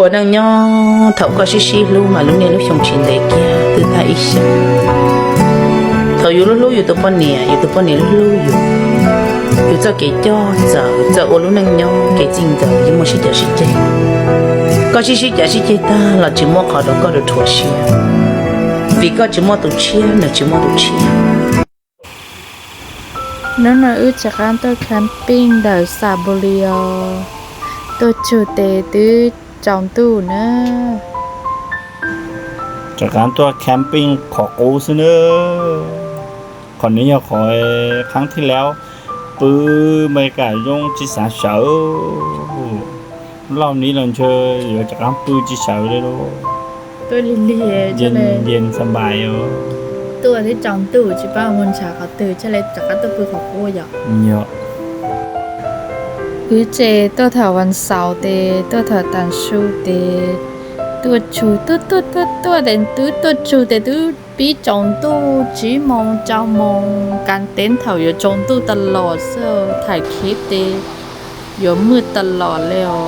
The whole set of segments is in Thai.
我能让头个是西路嘛，路年路上前来家，对他一下。头有路路有多半年，有多半年路路有，有这给叫走，这我路能让给进走，一莫是就是这。个是是就是这，他老寂寞考到高头妥协，比个寂寞都切，那寂寞都切。nó nói ước chắc anh tôi camping đời Sabolio tôi chủ tế từ แคมปิ้งเดอซาบูริโอตัวจูเตตื้อจอมตู้นะจากการตัวแคมปิ้งขอกูซะเนอะก่อนนี้อยากขอครั้งที่แล้วปื้อไม่กล้ายงจิสาเฉารอบนี้เราเชยอยู่จากการปื้อจิเฉาเลยลูกตัวลิเลียเย็จะนเลยเย็นสบายอยู่ตัวที่จอมตู้จิป้ามุนชาเขาตื่นจะเลยจากการตัวปืนของกูอยากเยอะ อึเจตัวแถววันเสาร์เตตัวแถวตันชูเตตัวชูตัวตัวตัวตัวเด่นตัวตัวชูเตตัวปีจอมตู้จีมองเจ้ามองการเต้นแถวอยู่จอมตู้ตลอดเซอถ่ายคลิปเตอยู่มืดตลอดเลยอ๋อ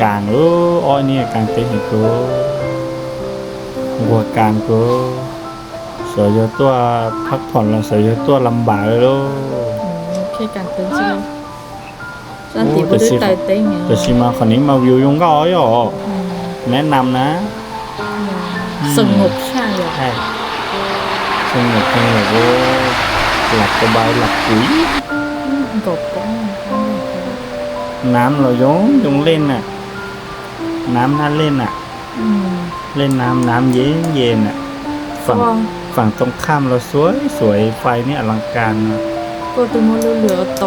กลางเอออ้อเนี่ยกลางเต็นท์ให้กูหัวกลางกูเสียตัวพักผ่อนแล้วเสียตัวลำบากเลยลูกอืมแค่การเต้นใช่ไหม สันติบุตรไต่เต้นไงแต่ชิมาคนนี้มาวิวยงก็อ้อยอะอืมแนะนำนะสงบใช่เหรอใช่สงบสงบโอ้หลับสบายหลับปุ๋ยกบก็น้ำเรายงยงเล่นน่ะ น้ำน่าเล่นน่ะอืมเล่นน้ำน้ำเย็นเย็นน่ะฝั่งฟองฝั่งตรงข้ามเราสวยสวยไฟนี่อลังการนะก็ตัวมดเหลือโต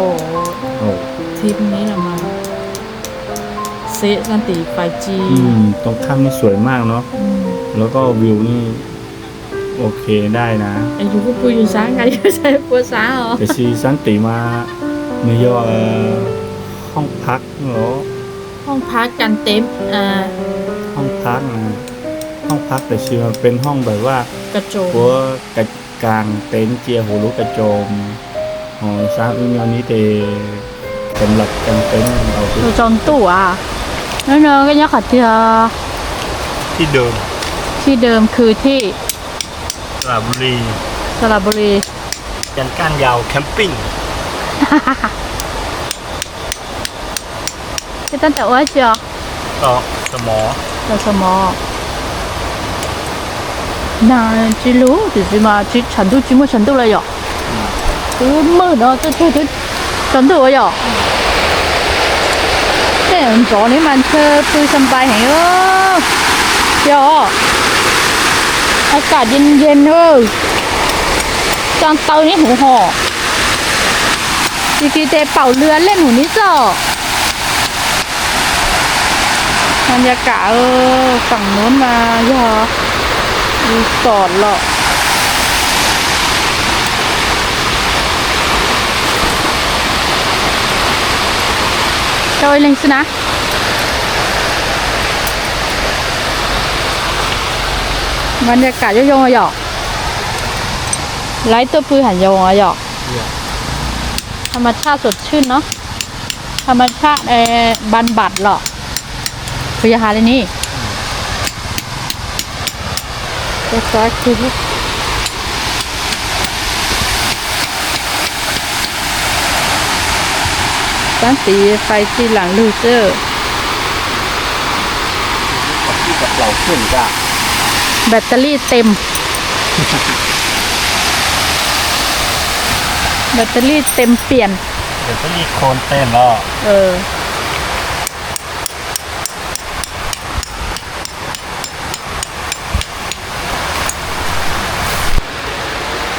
โอ้ ทริปนี้ละมาเซะสันติไฟจีอืมตรงข้ามนี่สวยมากเนาะอืมแล้วก็วิวนี่ โอเคได้นะอายุก็ปุยอยู่ซ้างไงก็ใช่ปัวซ้าเหรอแต่ชีสันติมาเนื้อย่อเอ่อห้องพักเหรอห้องพักกันเต็มอ่าห้องพักนะห้องพักแต่ชีมันเป็นห้องแบบว่ากระโจมหัวกระกลางเต็นท์เจียหูรุกระโจมหอสร้างอึ้งยอนี้เต สำหรับจำเป็นเอาที่ đồ tròn tủ à nó nó cái nhóc ở thì ที่เดิม ที่เดิมคือที่สระบุรีสระบุรียันก้านยาวแคมปิ้งที่ตั้งแต่ว่าเจอยต่อสมอเราสมอนานจิรู้จิมาจิฉันดูจิมฉันดูเลยอะโอ้มืดอะจะช่ว ไปเหรอเดี๋ยวอากาศเย็นๆเออจางเตานี่หูห่อจีกีเตเป่าเรือ เล่นหูนี่จ้ะบรรยากาศเออฝั่งโน้นมาอย่ารีสอร์ทหรอกเจ้าไอ้เล็งสินะ บรรยากาศยงๆอะหยอกไลท์ตัวปืนหันยงอะหยอกธรรมชาติสดชื่นเนาะ ธรรมชาติเอบันบัดหรอกพยาหาเลยนี่เด็กก็คือ ตั้งตีไฟที่หลังลูเซอร์ที่กับเราขึ้นจ้ะแบตเตอรี่เต็ม แบตเตอรี่เต็มเปลี่ยน เดี๋ยวจะมีโคนเต้นแล้วเออ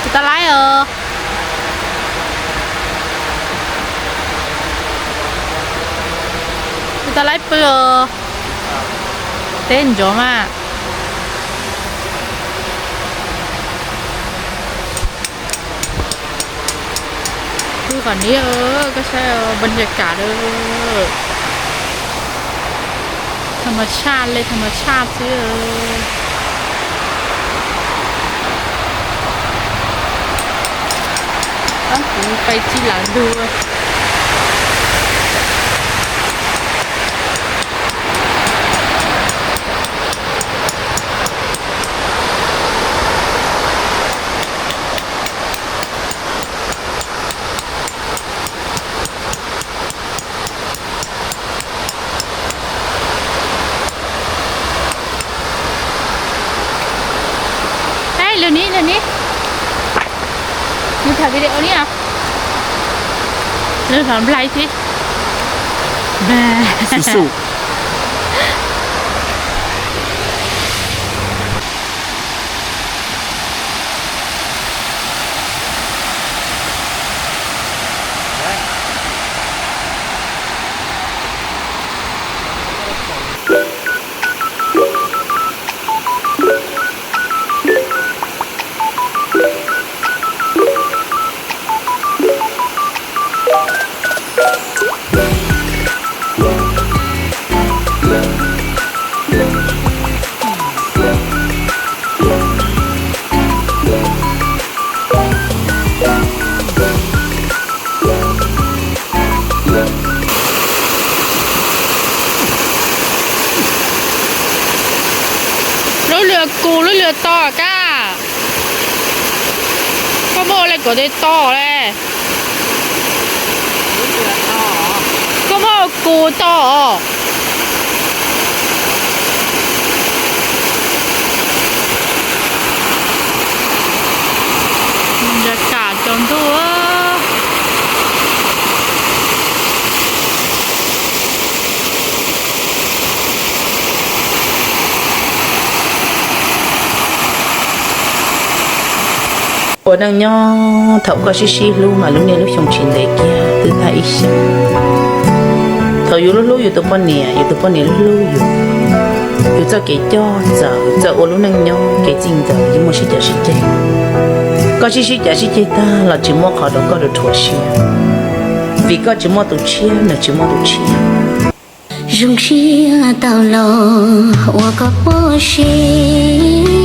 จะตะไลเออ จะไลเปลือเต้นจ้มากคือก่อนนี้เออ ก็ใช่บรรยากาศเออ ธรรมชาติเลยธรรมชาติสิเออต้องถือไปที่หลังดู อันนี้นี่ถ่ายวิดีโอนี่อะ เรื่องทำไร ก็ได้ต่อแหละก็พอกูต่อบรรยากาศจนตัว 我那娘头个是西路马路年路相亲的家，对他一想，头有路路有多半年，有多半年路路有，有这给家走，这我路那娘给进走，有么是就是这，个是是就是这的，老只么考到个的妥协，vì có chỉ mua tụ chia, là chỉ mua tụ chia. 用心到老，我可不是。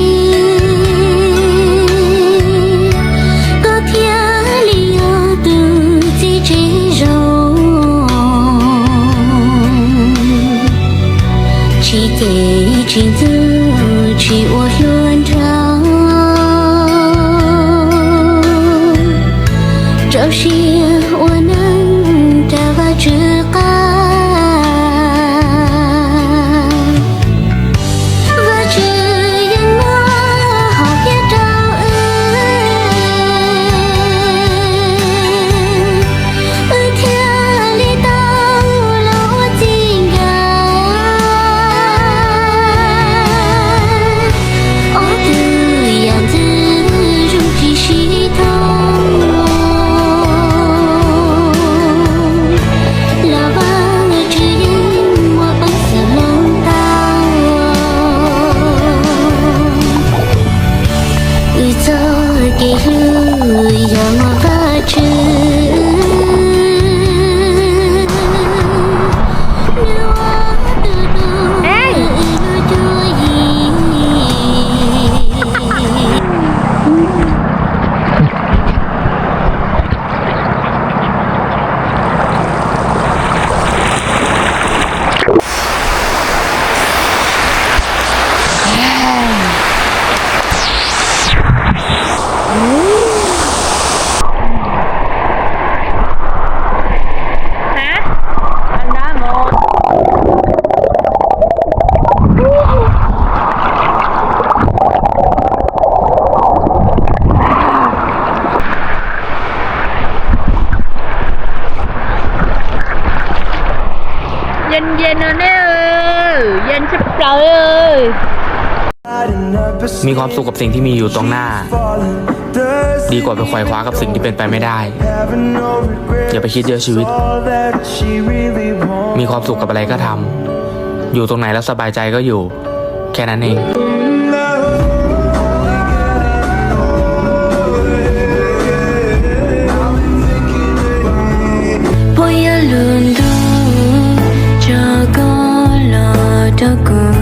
这些。Yen yen rồi nè ơi Yen sắp trời ơi มีความสุขกับสิ่งที่มีอยู่ตรงหน้า ดีกว่าไปควายคว้ากับสิ่งที่เป็นไปไม่ได้ อย่าไปคิดเยอะชีวิต มีความสุขกับอะไรก็ทำอยู่ตรงไหนแล้วสบายใจก็อยู่ แค่นั้นเอง 자꾸